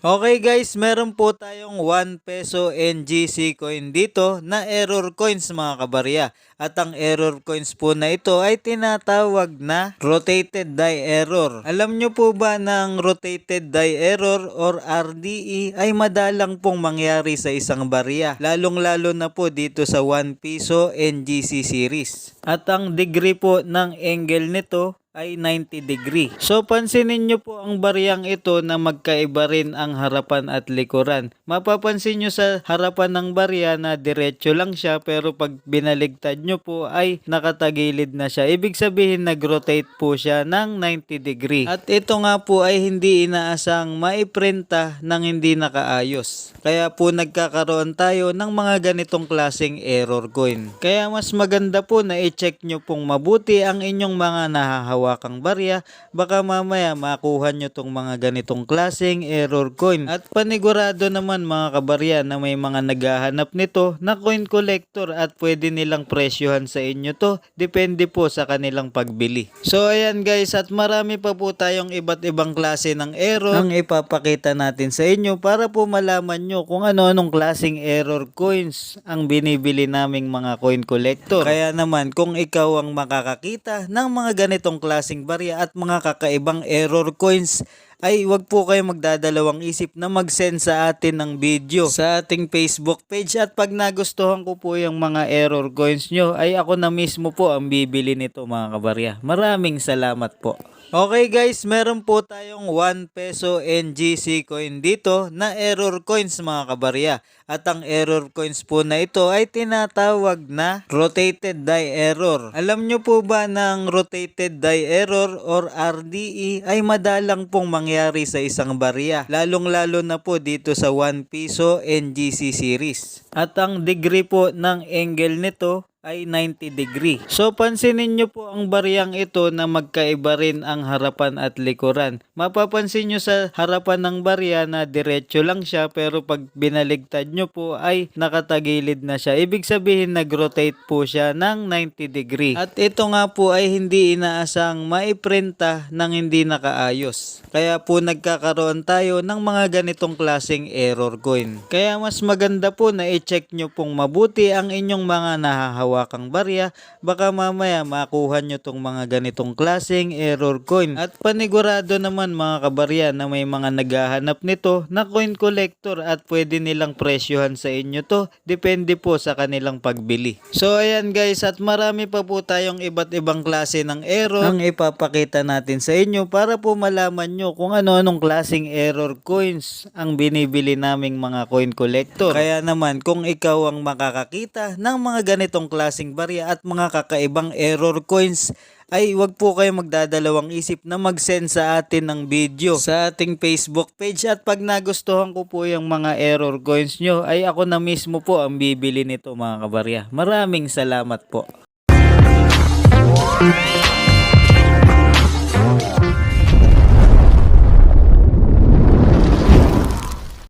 Okay guys, meron po tayong 1 peso NGC coin dito na error coins mga kabarya. At ang error coins po na ito ay tinatawag na rotated die error. Alam nyo po ba na ang rotated die error or RDE ay madalang pong mangyari sa isang barya. Lalong lalo na po dito sa 1 peso NGC series. At ang degree po ng angle nito ay 90 degree. So pansinin nyo po ang bariyang ito na magkaiba rin ang harapan at likuran. Mapapansin nyo sa harapan ng barya na diretso lang siya pero pag binaligtad nyo po ay nakatagilid na siya. Ibig sabihin nag-rotate po siya ng 90 degree. At ito nga po ay hindi inaasang maiprinta ng hindi nakaayos. Kaya po nagkakaroon tayo ng mga ganitong klaseng error coin. Kaya mas maganda po na i-check nyo pong mabuti ang inyong mga nahahawakang barya. Baka mamaya makuha nyo tong mga ganitong klaseng error coin. At panigurado naman mga kabarya na may mga naghahanap nito na coin collector at pwede nilang presyohan sa inyo to. Depende po sa kanilang pagbili. So ayan guys at marami pa po tayong iba't ibang klase ng error ang ipapakita natin sa inyo para po malaman nyo kung ano-anong klaseng error coins ang binibili naming mga coin collector. Kaya naman kung ikaw ang makakakita ng mga ganitong klaseng barya at mga kakaibang error coins ay wag po kayo magdadalawang isip na mag-send sa atin ng video sa ating Facebook page at pag nagustuhan ko po yung mga error coins nyo ay ako na mismo po ang bibili nito mga kabarya. Maraming salamat po. Okay guys, meron po tayong 1 peso NGC coin dito na error coins mga kabarya. At ang error coins po na ito ay tinatawag na rotated die error. Alam nyo po ba ang rotated die error or RDE ay madalang pong mangyari sa isang barya. Lalong lalo na po dito sa 1 peso NGC series. At ang degree po ng angle nito ay 90 degree. So pansinin nyo po ang bariyang ito na magkaiba rin ang harapan at likuran. Mapapansin nyo sa harapan ng barya na diretso lang siya pero pag binaligtad nyo po ay nakatagilid na siya. Ibig sabihin nag-rotate po siya ng 90 degree. At ito nga po ay hindi inaasang maiprinta ng hindi nakaayos. Kaya po nagkakaroon tayo ng mga ganitong klaseng error coin. Kaya mas maganda po na i-check nyo pong mabuti ang inyong mga nahahawakang barya. Baka mamaya makuha nyo tong mga ganitong klaseng error coin. At panigurado naman mga kabarya na may mga naghahanap nito na coin collector at pwede nilang presyohan sa inyo to. Depende po sa kanilang pagbili. So ayan guys at marami pa po tayong iba't ibang klase ng error ang ipapakita natin sa inyo para po malaman nyo kung ano-anong klaseng error coins ang binibili naming mga coin collector. Kaya naman kung ikaw ang makakakita ng mga ganitong klaseng barya at mga kakaibang error coins ay wag po kayo magdadalawang isip na mag-send sa atin ng video sa ating Facebook page at pag nagustuhan ko po yung mga error coins nyo ay ako na mismo po ang bibili nito mga kabarya. Maraming salamat po.